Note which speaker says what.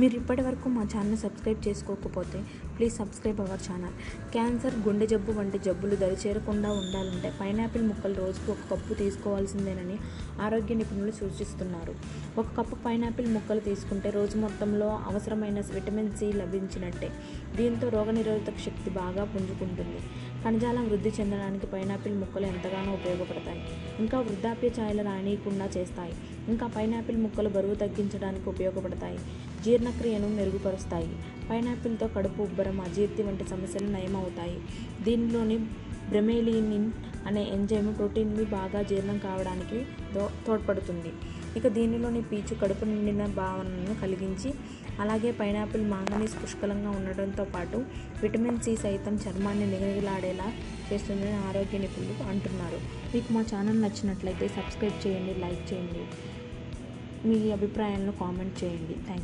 Speaker 1: మీరు ఇప్పటివరకు మా ఛానల్ సబ్స్క్రైబ్ చేసుకోకపోతే please subscribe our channel. Cancer గుండె జబ్బు వంటి జబ్బులు దరిచేరకుండా ఉండాలంటే పైనాపిల్ ముక్కలు రోజుకు ఒక కప్పు తీసుకోవాల్సిందేనని ఆరోగ్య నిపుణులు సూచిస్తున్నారు. ఒక కప్పు పైనాపిల్ ముక్కలు తీసుకుంటే రోజు మొత్తంలో అవసరమైన విటమిన్ సి లభించినట్టే. దీంతో రోగనిరోధక శక్తి బాగా పుంజుకుంటుంది. కణజాలం వృద్ధి చెందడానికి పైనాపిల్ ముక్కలు ఎంతగానో ఉపయోగపడతాయి. ఇంకా వృద్ధాప్య ఛాయలు రానియకుండా చేస్తాయి. ఇంకా పైనాపిల్ ముక్కలు బరువు తగ్గించడానికి ఉపయోగపడతాయి. జీర్ణక్రియను మెరుగుపరుస్తాయి. పైనాపిల్తో కడుపు ఉబ్బరం అజీర్తి వంటి సమస్యలు నయమవుతాయి. దీనిలోని బ్రెమేలినిన్ అనే ఎంజైమ్ ప్రోటీన్లు బాగా జీర్ణం కావడానికి దో తోడ్పడుతుంది. ఇక దీనిలోని పీచు కడుపు నిండిన భావనను కలిగించి అలాగే పైనాపిల్ మాంగనీస్ పుష్కలంగా ఉండడంతో పాటు విటమిన్ సి సైతం చర్మాన్ని నిగనిగలాడేలా చేస్తుందని ఆరోగ్య నిపుణులు అంటున్నారు. మీకు మా ఛానల్ నచ్చినట్లయితే సబ్స్క్రైబ్ చేయండి లైక్ చేయండి. మీ అభిప్రాయాలను కామెంట్ చేయండి. థ్యాంక్